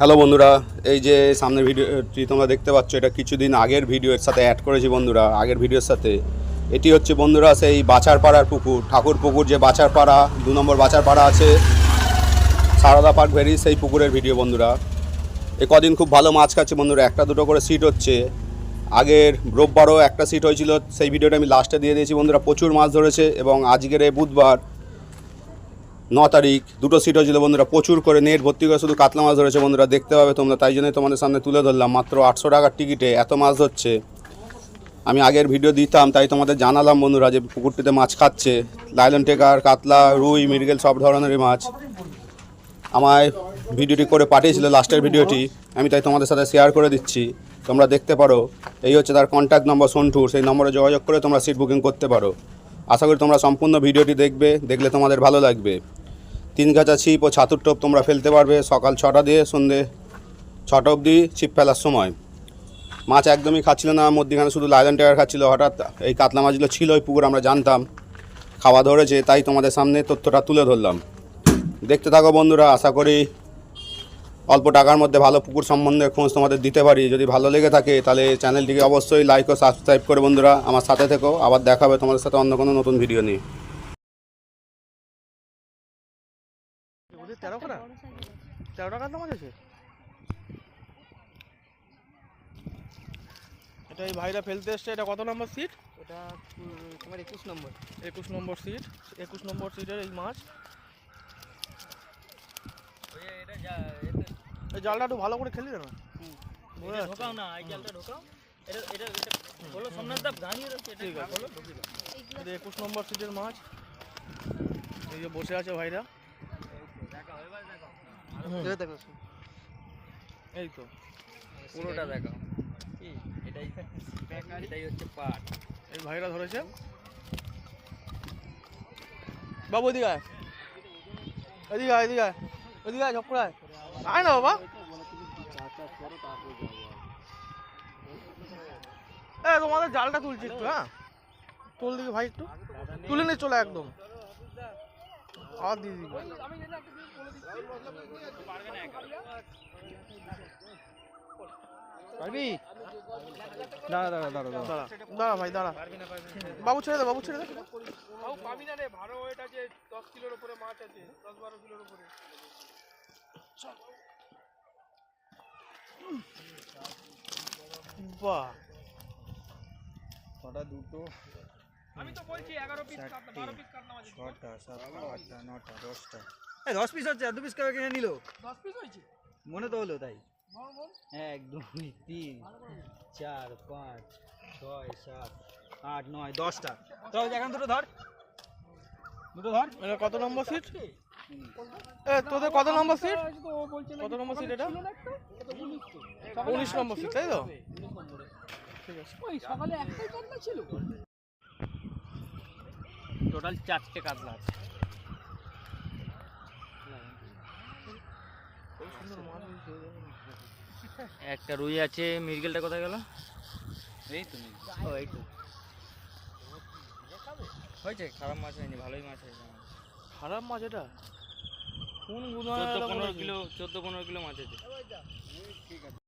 Hello বন্ধুরা, এই যে সামনের ভিডিওটি তোমরা দেখতে পাচ্ছ, এটা কিছুদিন আগের ভিডিওর সাথে অ্যাড করেছি বন্ধুরা, আগের ভিডিওর সাথে। এটি হচ্ছে বন্ধুরা সেই বাচারপাড়ার পুকুর, ঠাকুর পুকুর যে বাচারপাড়া দু নম্বর বাচারপাড়া আছে, সারদা পার্ক ভেরি সেই পুকুরের ভিডিও বন্ধুরা। এ কদিন খুব ভালো মাছ খাচ্ছে বন্ধুরা, একটা দুটো করে সিট হচ্ছে। আগের রোববারও একটা সিট হয়েছিল, সেই ভিডিওটা আমি লাস্টে দিয়ে দিয়েছি বন্ধুরা, প্রচুর মাছ ধরেছে এবং আজকের এই বুধবার ন তারিখ, দুটো সিট হয়েছিল বন্ধুরা, প্রচুর করে নেট ভর্তি করে শুধু কাতলা মাছ ধরেছে বন্ধুরা, দেখতে পাবে তোমরা। তাই জন্যই তোমাদের সামনে তুলে ধরলাম, মাত্র আটশো টাকার টিকিটে এত মাছ ধরছে। আমি আগের ভিডিও দিতাম, তাই তোমাদের জানালাম বন্ধুরা যে পুকুরটিতে মাছ খাচ্ছে। লাইলন টেকার কাতলা, রুই, মৃগেল, সব ধরনেরই মাছ। আমায় ভিডিওটি করে পাঠিয়েছিল লাস্টের ভিডিওটি আমি তাই তোমাদের সাথে শেয়ার করে দিচ্ছি। তোমরা দেখতে পারো, এই হচ্ছে তার কন্ট্যাক্ট নম্বর সন্টুর সেই নম্বরে যোগাযোগ করে তোমরা সিট বুকিং করতে পারো। আশা করি তোমরা সম্পূর্ণ ভিডিওটি দেখবে, দেখলে তোমাদের ভালো লাগবে। তিন গাছা ছিপ ও ছাতুর টোপ তোমরা ফেলতে পারবে সকাল ছটা দিয়ে সন্ধে ছটা অবধি ছিপ ফেলার সময়। মাছ একদমই খাচ্ছিল না, মধ্যিখানে শুধু লাইলন টেকার খাচ্ছিল, হঠাৎ এই কাতলা মাছগুলো ছিল ওই পুকুর আমরা জানতাম, খাওয়া ধরেছে, তাই তোমাদের সামনে তথ্যটা তুলে ধরলাম। দেখতে থাকো বন্ধুরা, আশা করি অল্প টাকার মধ্যে ভালো পুকুর সম্বন্ধে খোঁজ তোমাদের দিতে পারি। যদি ভালো লেগে থাকে, তাহলে চ্যানেলটিকে অবশ্যই লাইক ও সাবস্ক্রাইব করে বন্ধুরা। আমার সাথে থেকো, আবার দেখাবে তোমাদের সাথে অন্য কোনো নতুন ভিডিও নিয়ে। তেরো খানা তেরো টাকার দাম আছে। এটা এই ভাইরা ফেলতে এসছে এটা কত নম্বর সিট? উম, তোমার একুশ নম্বর। একুশ নম্বর সিট একুশ নম্বর সিটের এই মাছ। এই জালটা একটু ভালো করে খেলি না ঢোকাও না এই জালটা ঢোকাও। এটা এটা এটা বলো সোমনাথ দা দাঁড়িয়ে রয়েছে এটা বলো ঢুকিয়ে দাও। এটা একুশ নম্বর সিটের মাছ। এই যে বসে আছে ভাইরা। দেখো। এই তো। পুরোটা দেখাও। এটাই এটাই হচ্ছে পাট এই ভাইরা ধরেছে। বাবু এদিকে আয়। এদিকে আয় এদিকে আয়। এদিকে আয় ঝপ করে আয়। আয় না বাবা। এ তোমাদের জালটা তুলছি একটু হ্যাঁ? তুল দিকে ভাই একটু। তুলে নিয়ে চলে একদম। আর দিয়ে দিবি। পারবি? দাঁড়া দাঁড়া দাঁড়া দাঁড়া। দাঁড়া। দাঁড়া ভাই দাঁড়া। বাবু ছেড়ে দে বাবু ছেড়ে দে। বাবু পাবি না রে ভালো ওয়েট আছে দশ কিলোর উপরে মাছ আছে দশ বারো কিলোর উপরে। বাহ। ছটা দুটো। আমি তো বলছি এগারো পিস পিস এই হচ্ছে করে কিনে নিল? মনে তো হলো তাই। এক দুই তিন চার পাঁচ ছয় সাত আট নয় দশটা। তো এখন দুটো ধর। দুটো ধর। এটা কত নম্বর সিট তোদের কত নম্বর সিট কত নম্বর সিট এটা? উনিশ নম্বর সিট তাই তো? ঠিক আছে। টোটাল চারটে কাতলা আছে। একটা রুই আছে মিরগেলটা কোথায় গেল? এই তো ও এই তো। হয়েছে? খারাপ মাছ হয়নি ভালোই মাছ হয়েছে খারাপ মাছ এটা? কোন পনেরো কিলো চোদ্দ পনেরো কিলো মাছ আছে ঠিক আছে